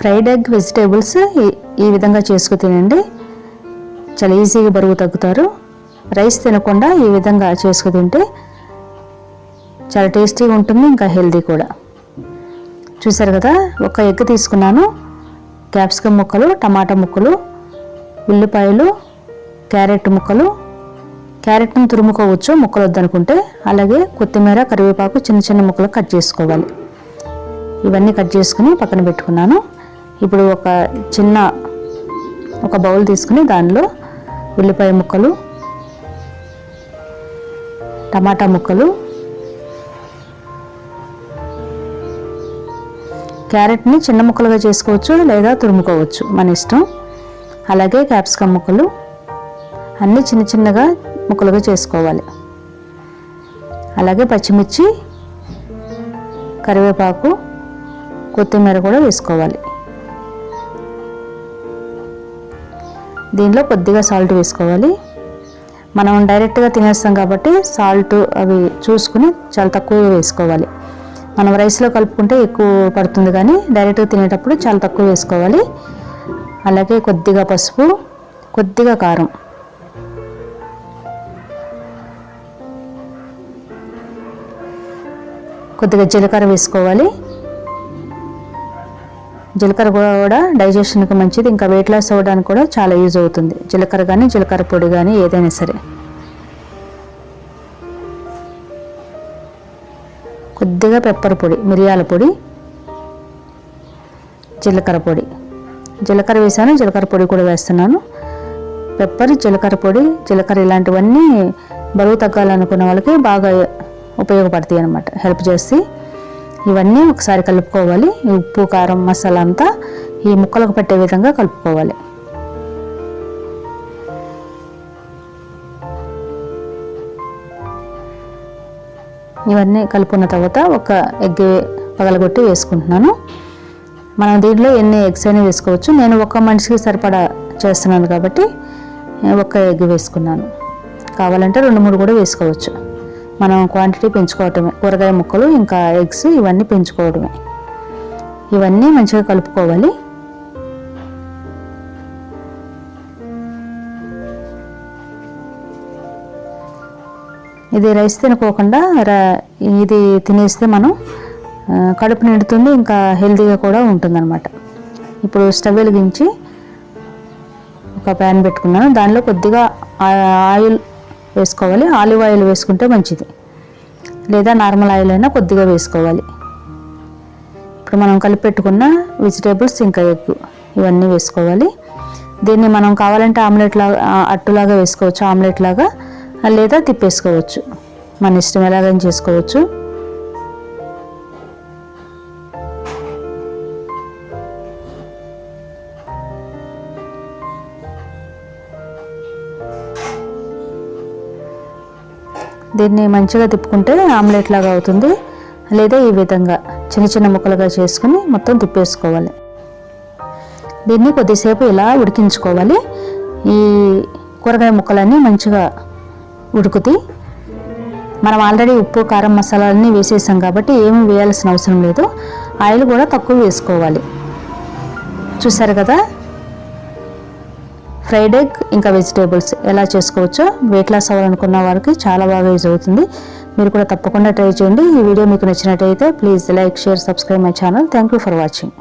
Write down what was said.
Fried egg vegetables ఈ విధంగా చేసుకు తినండి. చాలా ఈజీగా బరువు తగ్గుతారు. రైస్ తినకుండా ఈ విధంగా చేసుకు తింటే చాలా టేస్టీగా ఉంటుంది ఇంకా హెల్దీ కూడా. చూసారు కదా ఒక ఎగ్ తీసుకున్నాను. క్యాప్సికమ్ ముక్కలు టమాటా ముక్కలు ఉల్లిపాయలు క్యారెట్ ముక్కలు. క్యారెట్ను తురుముకోవచ్చు ముక్కలు వద్దనుకుంటే. అలాగే కొత్తిమీర కరివేపాకు చిన్న చిన్న ముక్కలు కట్ చేసుకోవాలి. ఇవన్నీ కట్ చేసుకుని పక్కన పెట్టుకున్నాను. ఇప్పుడు ఒక చిన్న ఒక బౌల్ తీసుకుని దానిలో ఉల్లిపాయ ముక్కలు టమాటా ముక్కలు క్యారెట్ని చిన్న ముక్కలుగా చేసుకోవచ్చు లేదా తురుముకోవచ్చు మన ఇష్టం. అలాగే క్యాప్సికమ్ ముక్కలు అన్నీ చిన్న చిన్నగా ముక్కలుగా చేసుకోవాలి. అలాగే పచ్చిమిర్చి కరివేపాకు కొత్తిమీర కూడా వేసుకోవాలి. దీనిలో కొద్దిగా సాల్ట్ వేసుకోవాలి. మనం డైరెక్ట్గా తినేస్తాం కాబట్టి సాల్ట్ అవి చూసుకుని చాలా తక్కువ వేసుకోవాలి. మనం రైస్లో కలుపుకుంటే ఎక్కువ పడుతుంది కానీ డైరెక్ట్గా తినేటప్పుడు చాలా తక్కువ వేసుకోవాలి. అలాగే కొద్దిగా పసుపు కొద్దిగా కారం. కొద్దిగా జీలకర్ర వేసుకోవాలి. జీలకర్ర కూడా డైజెషన్కి మంచిది. ఇంకా వెయిట్ లాస్ అవ్వడానికి కూడా చాలా యూజ్ అవుతుంది. జీలకర్ర కానీ జీలకర్ర పొడి కానీ ఏదైనా సరే. కొద్దిగా పెప్పర్ పొడి మిరియాల పొడి జీలకర్ర పొడి. జీలకర్ర వేసాను జీలకర్ర పొడి కూడా వేస్తున్నాను. పెప్పర్ జీలకర్ర పొడి జీలకర్ర ఇలాంటివన్నీ బరువు తగ్గాలనుకున్న వాళ్ళకి బాగా ఉపయోగపడతాయి అనమాట హెల్ప్ చేసి ఇవన్నీ ఒకసారి కలుపుకోవాలి. ఈ ఉప్పు కారం మసాలా అంతా ఈ ముక్కలకు పట్టే విధంగా కలుపుకోవాలి. ఇవన్నీ కలుపుకున్న తర్వాత ఒక ఎగ్ పగలగొట్టి వేసుకుంటున్నాను. మనం దీంట్లో ఎన్ని ఎగ్స్ అయినా వేసుకోవచ్చు. నేను ఒక మనిషికి సరిపడా చేస్తున్నాను కాబట్టి ఒక ఎగ్ వేసుకున్నాను. కావాలంటే రెండు మూడు కూడా వేసుకోవచ్చు. మనం క్వాంటిటీ పెంచుకోవటమే. కూరగాయ ముక్కలు ఇంకా ఎగ్స్ ఇవన్నీ పెంచుకోవడమే ఇవన్నీ మంచిగా కలుపుకోవాలి. ఇది రైస్ తినుకోకుండా ఇది తినేస్తే మనం కడుపు నిండుతుంది ఇంకా హెల్తీగా కూడా ఉంటుందన్నమాట. ఇప్పుడు స్టవ్ వెలిగించి ఒక ప్యాన్ పెట్టుకున్నాను. దానిలో కొద్దిగా ఆయిల్ వేసుకోవాలి. ఆలివ్ ఆయిల్ వేసుకుంటే మంచిది. లేదా నార్మల్ ఆయిల్ అయినా కొద్దిగా వేసుకోవాలి. ఇప్పుడు మనం కలిపి పెట్టుకున్న వెజిటేబుల్స్ ఇంకా ఎగ్ ఇవన్నీ వేసుకోవాలి. దీన్ని మనం కావాలంటే ఆమ్లెట్ లాగా అట్టులాగా వేసుకోవచ్చు. ఆమ్లెట్ లాగా లేదా తిప్పేసుకోవచ్చు. మన ఇష్టం ఎలాగైనా చేసుకోవచ్చు. దీన్ని మంచిగా తిప్పుకుంటే ఆమ్లెట్ లాగా అవుతుంది. లేదా ఈ విధంగా చిన్న చిన్న ముక్కలుగా చేసుకుని మొత్తం తిప్పేసుకోవాలి. దీన్ని కొద్దిసేపు ఇలా ఉడికించుకోవాలి. ఈ కూరగాయ ముక్కలన్నీ మంచిగా ఉడుకుతాయి మనం ఆల్రెడీ ఉప్పు కారం మసాలాలన్నీ వేసేసాం కాబట్టి ఏమీ వేయాల్సిన అవసరం లేదు. ఆయిల్ కూడా తక్కువ వేసుకోవాలి. చూసారు కదా? ఫ్రైడ్ ఎగ్ ఇంకా వెజిటేబుల్స్. ఎలా చేసుకోవచ్చో వెయిట్ లాస్ అవ్వాలనుకున్న వారికి చాలా బాగా యూజ్ అవుతుంది. మీరు కూడా తప్పకుండా ట్రై చేయండి. ఈ వీడియో మీకు నచ్చినట్టయితే please like share subscribe my channel. Thank you for watching